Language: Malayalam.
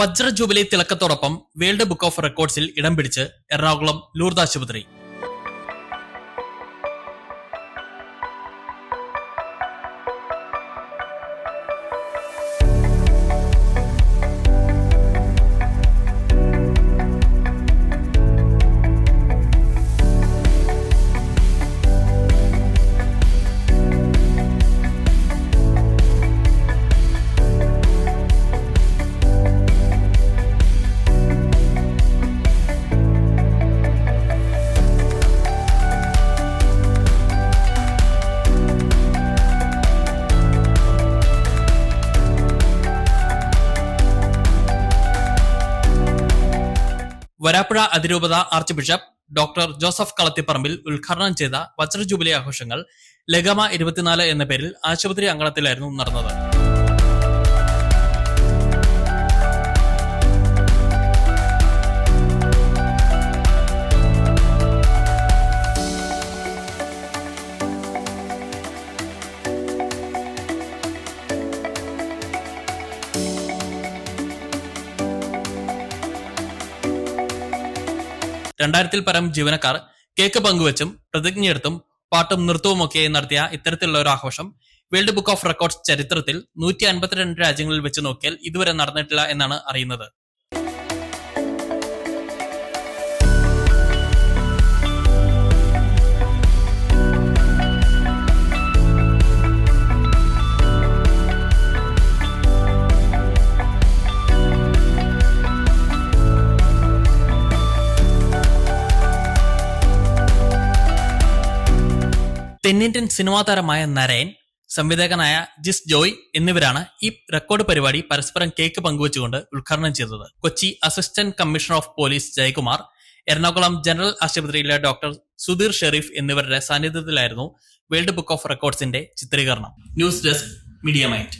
വജ്ര ജൂബിലി തിളക്കത്തോടൊപ്പം വേൾഡ് ബുക്ക് ഓഫ് റെക്കോർഡ്സിൽ ഇടം പിടിച്ച് എറണാകുളം ലൂർദ് ആശുപത്രി വരാപ്പുഴ അതിരൂപത archbishop doctor Joseph Kalathiparambil ഉദ്ഘാടനം ചെയ്ത വജ്ര ജൂബിലി ആഘോഷങ്ങൾ ലഗമ ഇരുപത്തിനാല് എന്ന പേരിൽ ആശുപത്രി അങ്കണത്തിലായിരുന്നു നടന്നത്. രണ്ടായിരത്തിൽ പരം ജീവനക്കാർ കേക്ക് പങ്കുവച്ചും പ്രതിജ്ഞയെടുത്തും പാട്ടും നൃത്തവുമൊക്കെയായി നടത്തിയ ഇത്തരത്തിലുള്ള ഒരു ആഘോഷം വേൾഡ് ബുക്ക് ഓഫ് റെക്കോർഡ്സ് ചരിത്രത്തിൽ നൂറ്റി അൻപത്തിരണ്ട് രാജ്യങ്ങളിൽ വെച്ച് നോക്കിയാൽ ഇതുവരെ നടന്നിട്ടില്ല എന്നാണ് അറിയുന്നത്. തെന്നിന്ത്യൻ സിനിമാ താരമായ നരയൻ സംവിധായകനായ ജിസ് ജോയ് എന്നിവരാണ് ഈ റെക്കോർഡ് പരിപാടി പരസ്പരം കേക്ക് പങ്കുവച്ചുകൊണ്ട് ഉദ്ഘാടനം ചെയ്തത്. Kochi assistant commissioner of police Jayakumar Ernakulam general ആശുപത്രിയിലെ ഡോക്ടർ സുധീർ ഷെരീഫ് എന്നിവരുടെ സാന്നിധ്യത്തിലായിരുന്നു വേൾഡ് ബുക്ക് ഓഫ് റെക്കോർഡ്സിന്റെ ചിത്രീകരണം. News desk media might